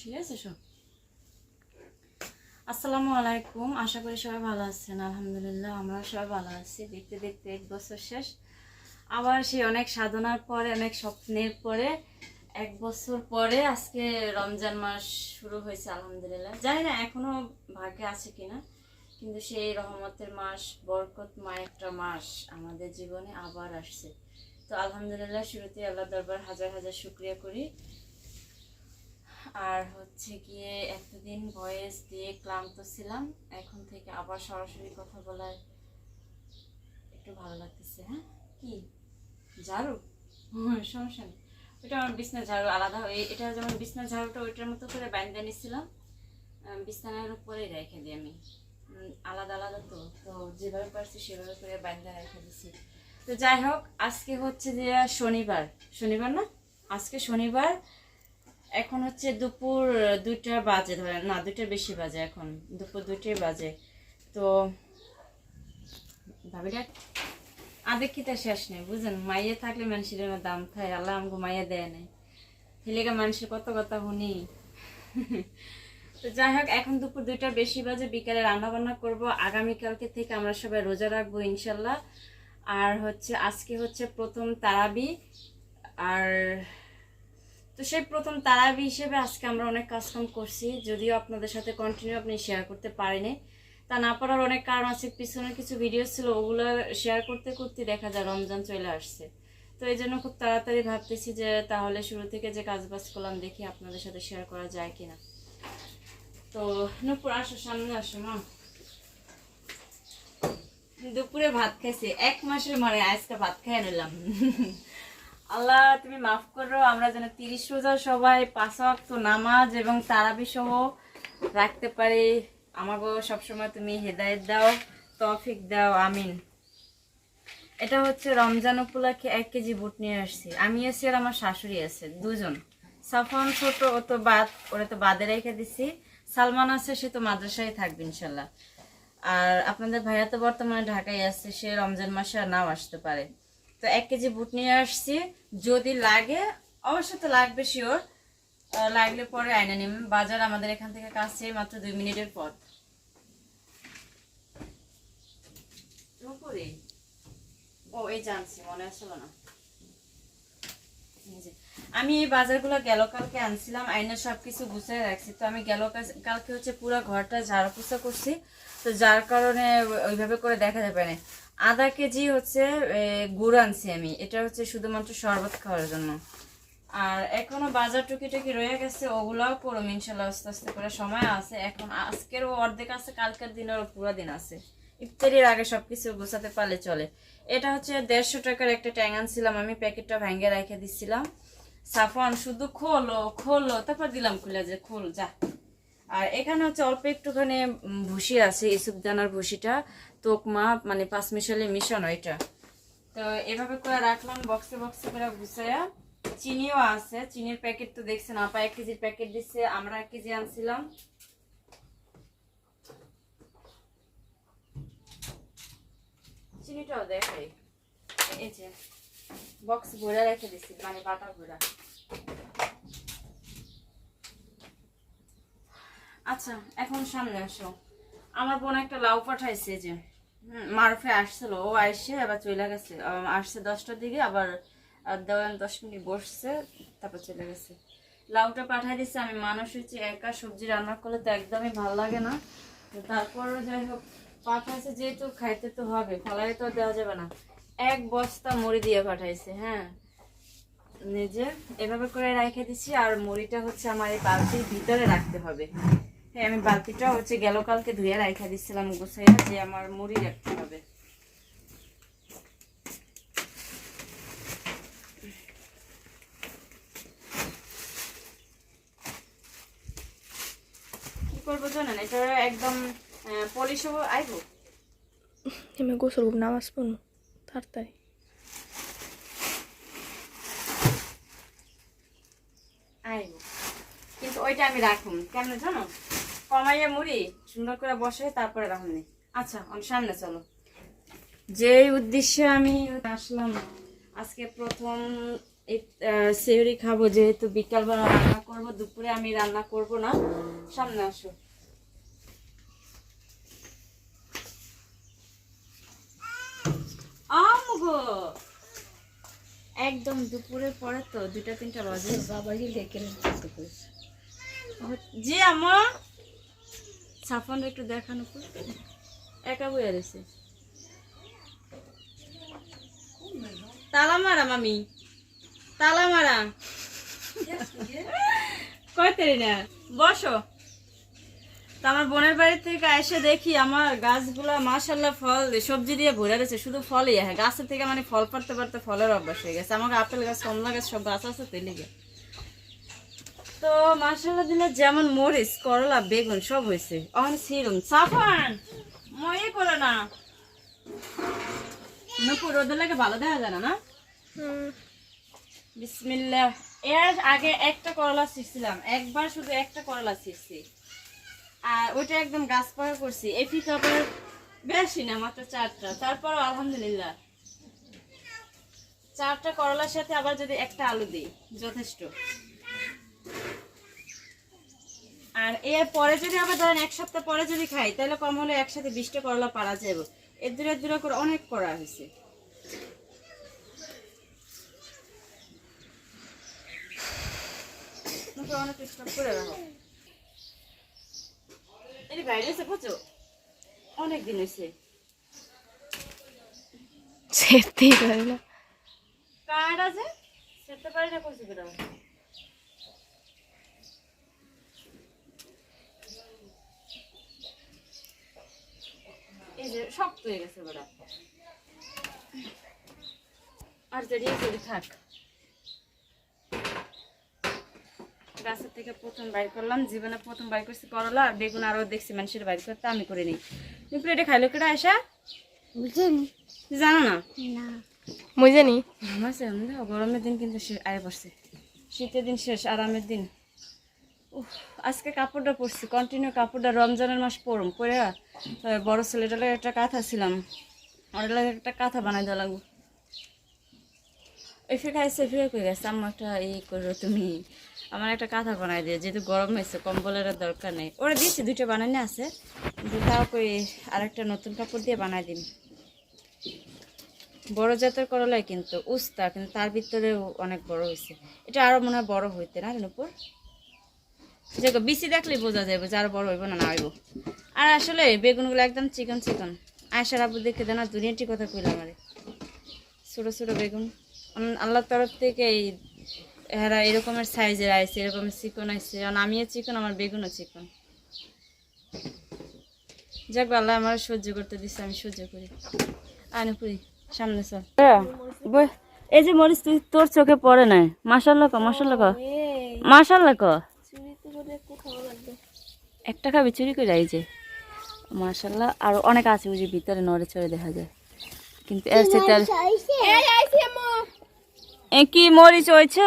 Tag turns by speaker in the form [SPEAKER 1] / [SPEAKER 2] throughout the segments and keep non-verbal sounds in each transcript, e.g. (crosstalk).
[SPEAKER 1] ঠিক আছে সব আসসালামু আলাইকুম, আশা করি সবাই ভালো আছেন, আলহামদুলিল্লাহ আমরা সবাই ভালো আছি। দেখতে দেখতে এক বছর শেষ। আবার সেই অনেক সাধনার পরে, অনেক স্বপ্নের পরে, এক বছর পরে আজকে রমজান মাস শুরু হয়েছে, আলহামদুলিল্লাহ। জানি না এখনও ভাগ্যে আছে কিনা, কিন্তু সেই রহমতের মাস বরকতময় একটা মাস আমাদের জীবনে আবার আসছে। তো আলহামদুলিল্লাহ শুরুতে আল্লাহ দরবার হাজার হাজার শুক্রিয়া করি। আর হচ্ছে গিয়ে এতদিন ভয়েস দিয়ে ক্লান্ত ছিলাম এখন থেকে আবার সরাসরি কথা বলার একটু ভালো লাগতেছে হ্যাঁ? কি? ঝাড়ু? সমস্যা নেই। ওইটা আমার বিছনা ঝাড়ু আলাদা এটা যেমন বিছনা ঝাড়ুটা ওইটার মতো করে বাইন্দা নিছিলাম আহ, বিছানার উপরেই রেখে দিই আমি। আলাদা আলাদা তো তো যেভাবে পারছি সেভাবে করে বাইন্দা রেখে দিছি। তো যাই হোক আজকে হচ্ছে যে শনিবার। শনিবার না? আজকে শনিবার এখন হচ্ছে দুপুর দুইটা বাজে ধরেন, না দুইটার বেশি বাজে এখন, দুপুর দুইটাই বাজে। তো ভাবিটা আদে কি তার শেষ নেই, বুঝেন, মাইয়ে থাকলে মানুষের দাম খায়, আল্লাহ আমাকে মাইয়ে দেয় নাই। হেলেগা মানুষের কত কথা শুনি। তো যাই হোক, এখন দুপুর দুইটার বেশি বাজে, বিকালে রান্না বান্না করব, আগামীকালকে থেকে আমরা সবাই রোজা রাখব ইনশাল্লাহ। আর হচ্ছে, আজকে হচ্ছে প্রথম তারাবি, আর তো সেই প্রথম তারাবি হিসেবে আজকে আমরা অনেক কাজকাম করছি, যদিও আপনাদের সাথে কন্টিনিউ আপনি শেয়ার করতে পারেনি। তা না পারার অনেক কারণ আছে পিছনে কিছু ভিডিও ছিল, ওগুলো শেয়ার করতে করতে দেখা যায় রমজান চলে আসছে। তো এই জন্য খুব তাড়াতাড়ি ভাবতেছি যে তাহলে শুরু থেকে যে কাজ বাজ করলাম দেখি আপনাদের সাথে শেয়ার করা যায় কিনা। তো নুপুর, আসো, সামনে আসো না দুপুরে ভাত খাইছি, এক মাসের মানে আজকে ভাত খাই নিলাম। আল্লাহ, তুমি মাফ করো, আমরা যেন তিরিশ রোজা সবাই পাঁচ নামাজ এবং তারাবি সহ রাখতে পারি। আমাকেও সবসময় তুমি হেদায়েত দাও, তফিক দাও, আমিন। এটা হচ্ছে রমজান উপলক্ষে এক কেজি বুট নিয়ে আসছি। আমি আছি আর আমার শাশুড়ি আছে, দুজন। সাফন ছোট, ও তো বাদ, ওরা তো বাদে রেখে দিছি। সালমান আছে, সে তো মাদ্রাসায় থাকবে, ইনশাল্লাহ। আর আপনাদের ভাইয়া তো বর্তমানে ঢাকায় আছে, সে রমজান মাসে আর নাও আসতে পারে। তো এক কেজি বুট নিয়ে আসছি। যদি লাগে, অবশ্যই তো লাগবে শিওর লাগলে পরে আইনে নিম। বাজার আমাদের এখান থেকে কাছে মাত্র দুই মিনিটের পথ। ও, এই জানছি মনে আসলো না। আমি এই বাজারগুলো গেল কালকে আনছিলাম আইনা সবকিছু গুছিয়ে রাখছি। তো আমি গেল কালকে হচ্ছে পুরো ঘরটা ঝাড়ু করছি। তো যার কারণে ওইভাবে করে দেখা যাবে না। আধা কেজি হচ্ছে গুড় আনছি আমি। এটা হচ্ছে শুধুমাত্র শরবত খাওয়ার জন্য। আর এখনও বাজার টুকিটাকি রয়ে গেছে, ওগুলাও করুম ইনশাল্লাহ আস্তে আস্তে করে সময় আছে। এখন আজকেরও অর্ধেক আছে, কালকের দিনেরও পুরো দিন আছে। ইফতারির আগে সবকিছু গোছাতে পারলে চলে। এটা হচ্ছে দেড়শো টাকার একটা ট্যাং আনছিলাম আমি, প্যাকেটটা ভেঙে রেখে দিচ্ছিলাম সাফন শুধু খোলো খোলো, তারপর দিলাম খুলে যে খোল, যা। আর এখানে হচ্ছে অল্প একটুখানি ভুসি আছে ইসুপ দানার ভুসিটা তোকমা মানে পাঁচ মিশালে মিশানো এটা তো এভাবে করে রাখলাম বক্সে বক্সে করে গুছাইয়া চিনিও আছে, চিনির প্যাকেট তো দেখছেন, আপা এক কেজির প্যাকেট দিচ্ছে আমরা এক কেজি আনছিলাম। চিনিটাও দেখাই। এই যে বক্স ভরে রেখে দিচ্ছি মানে বাটা ভরা। আচ্ছা এখন সামনে আসো। আমার বোন একটা লাউ পাঠাইছে যে মারফে আসছিল, ও আসছে আবার চলে গেছে। আসছে দশটার দিকে, আবার দেওয়ান দশ মিনিট বসছে, তারপর চলে গেছে। লাউটা পাঠাই দিচ্ছে আমি মানুষ হচ্ছে একা সবজি রান্না করলে তো একদমই ভালো লাগে না। তারপরও যাই হোক, পাঠাইছে, যেহেতু খাইতে তো হবে ফলাই তো দেওয়া যাবে না। এক বস্তা মুড়ি দিয়ে পাঠাইছে হ্যাঁ। নিজে এভাবে করে রেখে দিচ্ছি আর মুড়িটা হচ্ছে আমার এই বালতির ভিতরে রাখতে হবে। হ্যাঁ আমি বালতিটা হচ্ছে গেল কালকে ধুয়ে রেখে দিচ্ছিলাম গুছাইয়া যে আমার মুড়ি রাখতে হবে। কি করব জানেন? এটা একদম পলিশ হব আইবো?
[SPEAKER 2] আমি গোসল করব নামাজ পড়ব তাড়াতাড়ি।
[SPEAKER 1] আইব। কিন্তু ওইটা আমি রাখুন। কেন জানো? কমাইয়া মুড়ি সুন্দর করে বসে তারপরে রাখুন আচ্ছা অন সামনে চলো। যে উদ্দেশ্যে আমি আসলাম আজকে প্রথম সেহরি খাব যেহেতু বিকালবেলা রান্না করব দুপুরে আমি রান্না করব না। সামনে আসো। আমগো একদম দুপুরের পরে তো দুটা তিনটা বাজে। বাবাই ডেকে জি আমা সাফন একটু দেখানো। একা বইয়া রয়েছে। তালা মারা, মামি। তালা মারা। কয়তারি না বসো। তো আমার বোনের বাড়ি থেকে এসে দেখি আমার গাছগুলা মাশাল্লাহ ফল, সবজি দিয়ে ভরে রয়েছে। শুধু ফলই হ্যাঁ গাছের থেকে মানে ফল পারতে পারতে ফলের অভ্যাস হয়ে গেছে। আমাকে আপেল গাছ, কমলা গাছ সব গাছ আছে, তেলে গে তো মাশাল্লাহ দিলে যেমন মরিচ করলা বেগুন সব হয়েছে। অন সিরুম। সাফান ময়ে করো না। নুপুর রোদের লাগে ভালো দেখা যায় না বিসমিল্লাহ। এর আগে একটা করলা ছিঁড়ছিলাম। একবার শুধু একটা করলা ছিঁড়ছি। আর ওইটা একদম গাছ পাকা করছি। এই পিকআপের বেশি না মাত্র চারটা। তারপরও আলহামদুলিল্লাহ। চারটা করলার সাথে আবার যদি একটা আলু দিই যথেষ্ট। আর এর পরে যদি আবার ধরেন এক সপ্তাহ পরে যদি খাই তাহলে কম হলে একসাথে বিশটা করলা পারা যাবে। এর দূরে দূরে করে অনেক করা হয়েছে। অনেক করে রাখো। এর বাইরে এসে বুঝছ? অনেক দিন হয়েছে।
[SPEAKER 2] পারে না।
[SPEAKER 1] কার্ড আছে? পারি না করছি এই যে শক্ত হয়ে গেছে বেড়া। আর জড়িয়ে জড়ি থাক। গাছের থেকে প্রথম বাইর করলাম জীবনে প্রথম বাইর করছি করলা আর বেগুন আরও দেখছি মানুষের বাইর করতে আমি করে নিই। তুমি এটা খাইলো কেটে আসা জানো না?
[SPEAKER 2] মই জানি।
[SPEAKER 1] আমার গরমের দিন কিন্তু আয় পড়ছে। শীতের দিন শেষ আরামের দিন। আজকে কাপড়টা পরছি কন্টিনিউ কাপড়টা রমজানের মাস পরম পরে বড় ছেলেটার একটা কাঁথা ছিলাম ওটার লাগে একটা কাঁথা বানাই দেওয়া লাগবো। ফিরে খাইছে ফিরে কই গেছে? আম্মা একটা ই করো তুমি, আমার একটা কাঁথা বানাই দিয়ে, যেহেতু গরম হয়েছে, কম্বলের দরকার নেই। ওরা দিয়েছি, দুইটা বানানো আছে তাও কই আরেকটা নতুন কাপড় দিয়ে বানাই দিন বড় জাতের করলাই কিন্তু উস্তা, কিন্তু তার ভিতরেও অনেক বড় হয়েছে এটা আরও মনে হয় বড় হইতে না নুপুর যে বিসি দেখলেই বোঝা যাবে যে আরও বড় হইব না না হইব। আর আসলে বেগুনগুলো একদম চিকন চিকন। আয়সার আবু দেখে দেনা দুনিয়াটি কথা কইলাম আমারে। ছোটো ছোটো বেগুন। আল্লাহর তরফ থেকে এই এরা এরকমের সাইজের আইছে এরকমের চিকন আইছে। কারণ আমিও চিকন আমার বেগুনও চিকন। যাক আল্লাহ আমার সহ্য করতে দিচ্ছে আমি সহ্য করি। আনুপুরি সামনে চল। এই যে মরিচ তুই তোর চোখে পড়ে নাই। মাসাল্লা ক মাসাল্লা ক। মাসাল্লা ক। একটা খাবি চুরি করে এই যে। মাসাল্লাহ আর অনেক আছে যে ভিতরে নড়ে চড়ে দেখা যায়। কিন্তু এর চেয়ে তার এ কি মরিচ হয়েছে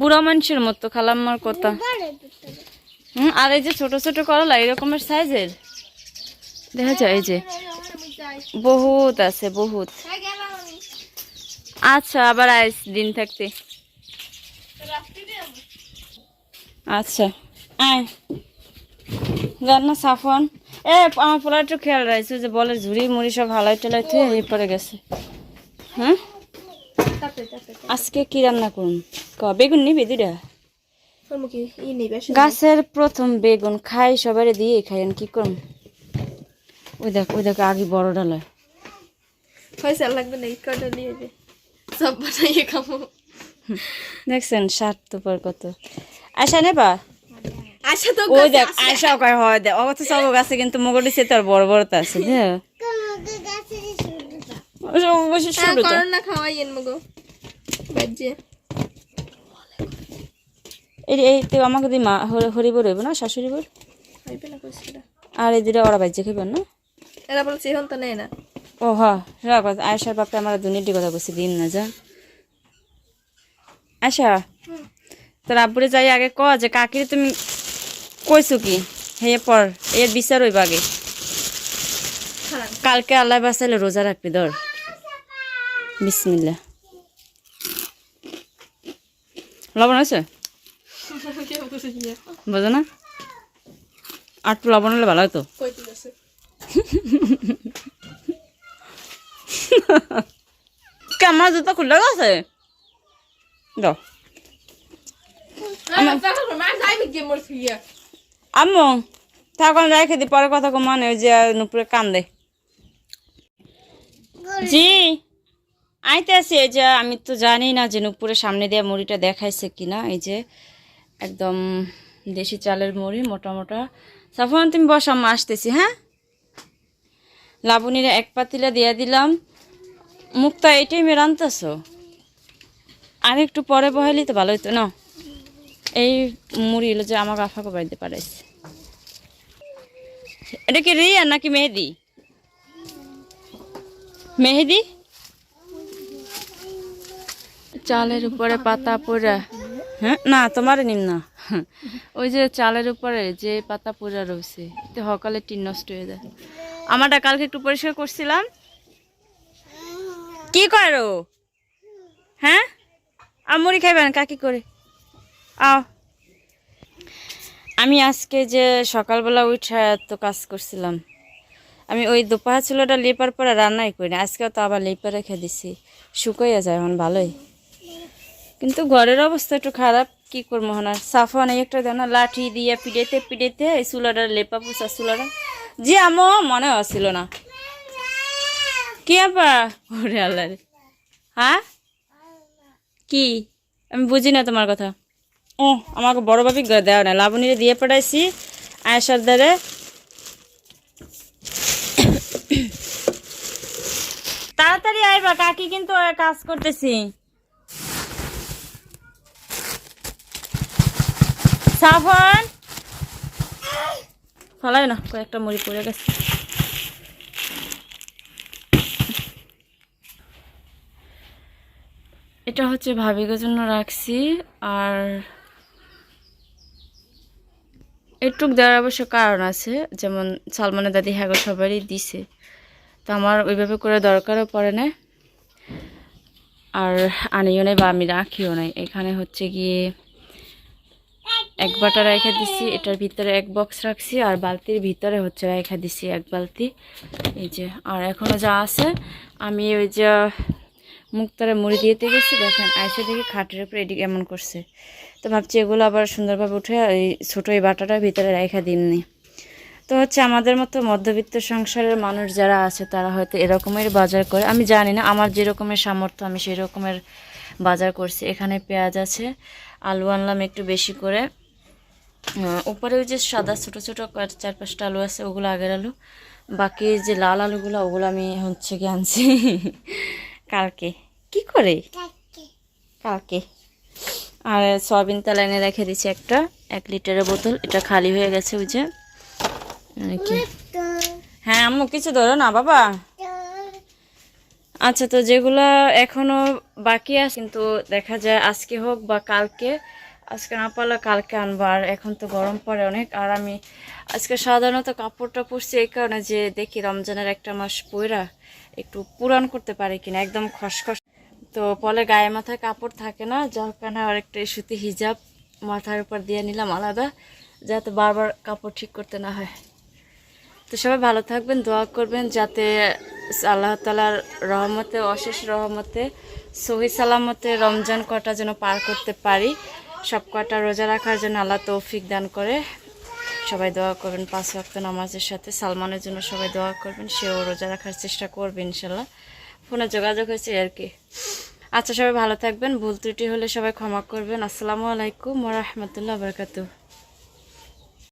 [SPEAKER 1] বুড়া মানুষের মতো খালাম্মার কথা। হুম আর এই যে ছোট ছোট করলা এরকমের সাইজের? দেখা যায় এই যে। বহুত আছে বহুত। আচ্ছা আবার আইস দিন থাকতে। আচ্ছা আয়। জান না সাফন এ আমার পোলা একটু খেয়াল রাখছে যে বলে ঝুড়ি মুড়ি সব হালাই টালাই থুয়ে এই পরে গেছে। হ্যাঁ? আজকে কি রান্না করুন? ক বেগুন নিবি দুইটা? গাছের প্রথম বেগুন খাই সবারে দিয়ে খাই আমি কি করুন ওই দেখ ওই দেখ আগে বড় ডালা।
[SPEAKER 2] পয়সা লাগবে না এই কটা নিয়ে সব বানাইয়ে খাব।
[SPEAKER 1] দেখছেন ষাট তো পর কত। আশা নেবা?
[SPEAKER 2] আচ্ছা তো
[SPEAKER 1] ওই দেখ আশা কয় হয় দেখ অত সব গাছে কিন্তু মগলি সে তার বড় বড় তো আছে
[SPEAKER 2] হ্যাঁ
[SPEAKER 1] ছোট তো।
[SPEAKER 2] না খাওয়াই এন মগো। বাজে।
[SPEAKER 1] এই এই তো আমাকে দি মা হরি- হরিবর হইব না শাশুড়ি বর
[SPEAKER 2] হইবে না কইছিলা
[SPEAKER 1] আর এই দুটা ওরা বাজ্যে খাইবেন না?
[SPEAKER 2] এরা বলছে এখন তো নেই না।
[SPEAKER 1] ও হ্যাঁ রাখ আয়সার বাপে আমার দুর্নীতি কথা বলছি দিন না যা। আশা? তোর আব্বুরে যাই আগে ক যে, কাকিরে তুমি কইছো কি? হে পর এর বিচার হইব আগে। কালকে আল্লাহ বাসাইলে রোজা রাখবি, ধর। বিসমিল্লা লবণ আছে বোঝো না। একটু লবণ হলে ভালো হতো (laughs) আমার জুতো খুলে গেছে। দাও
[SPEAKER 2] মা যাইবি গিয়ে মোর ফিয়া
[SPEAKER 1] আম্মু থাকুন রেখে দি পরে কথা কো মানে ওই যে নুপুরে কান্দে। জি আইতে আছি এই যে আমি তো জানি না যে নুপুরের সামনে দিয়ে মুড়িটা দেখাইছে কিনা এই যে একদম দেশি চালের মুড়ি মোটা মোটা। সাফন তুমি বস আম্মা আসতেছি হ্যাঁ? লাবণীরা এক পাতিলা দিয়ে দিলাম। মুক্তা এটাই মেয়ে রান্তাছ আর একটু পরে বহাইলি তো ভালো হতো না? এই মুড়ি হলো যে আমার আফাকে বাড়িতে পাঠাইছে। এটা কি রিয়া নাকি মেহেদি? মেহেদি? চালের উপরে পাতা পড়া হ্যাঁ? না, তোমার নিম না। ওই যে চালের উপরে যে পাতা পড়া রয়েছে, এতে সকালে টিন নষ্ট হয়ে যায়। আমারটা কালকে একটু পরিষ্কার করছিলাম। কি করো হ্যাঁ? আমুড়ি খাইবেন কাকি করে? আও আমি আজকে যে সকালবেলা উঠে তো কাজ করছিলাম, আমি ওই দোপাহা চুলোটা লেপার পরে রান্নাই করি না আজকে তো আবার লেপা রেখে দিছি শুকাইয়া যায় এখন ভালোই। কিন্তু ঘরের অবস্থা একটু খারাপ, কি করব হন আর? সাফা নেই একটা দেন লাঠি দিয়ে পিড়েতে পিড়েতে এই চুলাটা লেপা পুষা চুলাটা, যে আমো মনে হচ্ছিল না। কি আপা? ওরে আল্লাহ। হ্যাঁ? কি? আমি বুঝি না তোমার কথা। ও আমাকে বড় ভাবি গ- দেওয়া না লাবণীরে দিয়ে পাঠাইছি, আয়েশার দ্বারে। তাড়াতাড়ি আইবা, কাকি কিন্তু কাজ করতেছি। সাফন! ফলাই না, কয়েকটা মুড়ি পড়ে গেছে। এটা হচ্ছে ভাবিকের জন্য রাখছি, আর একটুক দেওয়ার অবশ্য কারণ আছে, যেমন সালমানের দাদি হ্যাগো সবারই দিছে। তো আমার ওইভাবে করে দরকারও পড়ে না। আর আনিও নাই বা আমি রাখিও নাই। এখানে হচ্ছে গিয়ে এক বাটা রেখে দিছি, এটার ভিতরে এক বক্স রাখছি, আর বালতির ভিতরে হচ্ছে রেখে দিছি এক বালতি। এই যে, আর এখনও যা আছে, আমি ওই যে মুক্তারে মুড়ি দিতে গেছি, দেখেন, আইসে দেখি খাটের উপরে এদিকে এমন করছে। তো ভাবছি এগুলো আবার সুন্দরভাবে উঠে এই ছোটো এই বাটাটার ভিতরে রেখে দিননি তো হচ্ছে আমাদের মতো মধ্যবিত্ত সংসারের মানুষ যারা আছে, তারা হয়তো এরকমের বাজার করে, আমি জানি না, আমার যেরকমের সামর্থ্য, আমি সেই রকমের বাজার করছি। এখানে পেঁয়াজ আছে, আলু আনলাম একটু বেশি করে। উপরে ওই যে সাদা ছোটো ছোটো চার পাঁচটা আলু আছে, ওগুলো আগের আলু। বাকি যে লাল আলুগুলো, ওগুলো আমি হচ্ছে কি আনছি। কালকে? কি করে? কালকে। আর সয়াবিন তেল এনে রেখে দিচ্ছি একটা। এক লিটারের বোতল। এটা খালি হয়ে গেছে ওই যে। হ্যাঁ আম্মু কিছু ধরো না বাবা। আচ্ছা তো যেগুলো এখনও বাকি আছে কিন্তু দেখা যায় আজকে হোক বা কালকে আজকে না পারলে কালকে আনব। আর এখন তো গরম পড়ে অনেক। আর আমি আজকে সাধারণত কাপড়টা পরছি এই কারণে যে দেখি রমজানের একটা মাস পইরা একটু পুরান করতে পারি কিনা, একদম খসখস। তো পলে গায়ে মাথায় কাপড় থাকে না, যার কারণে আর একটা সুতি হিজাব মাথার উপর দিয়ে নিলাম আলাদা, যাতে বারবার কাপড় ঠিক করতে না হয়। তো সবাই ভালো থাকবেন, দোয়া করবেন, যাতে আল্লাহ তালার রহমতে, অশেষ রহমতে, সহি সালামতে রমজান কটা যেন পার করতে পারি। সব কটা রোজা রাখার জন্য আল্লাহ তৌফিক দান করে। সবাই দোয়া করবেন, পাঁচ ওয়াক্ত নামাজের সাথে সালমানের জন্য সবাই দোয়া করবেন, সেও রোজা রাখার চেষ্টা করবে ইনশাল্লাহ। ফোনে যোগাযোগ হয়েছে আর কি। আচ্ছা সবাই ভালো থাকবেন, ভুল ত্রুটি হলে সবাই ক্ষমা করবেন। আসসালামু আলাইকুম রহমতুল্লাহ বরকাতু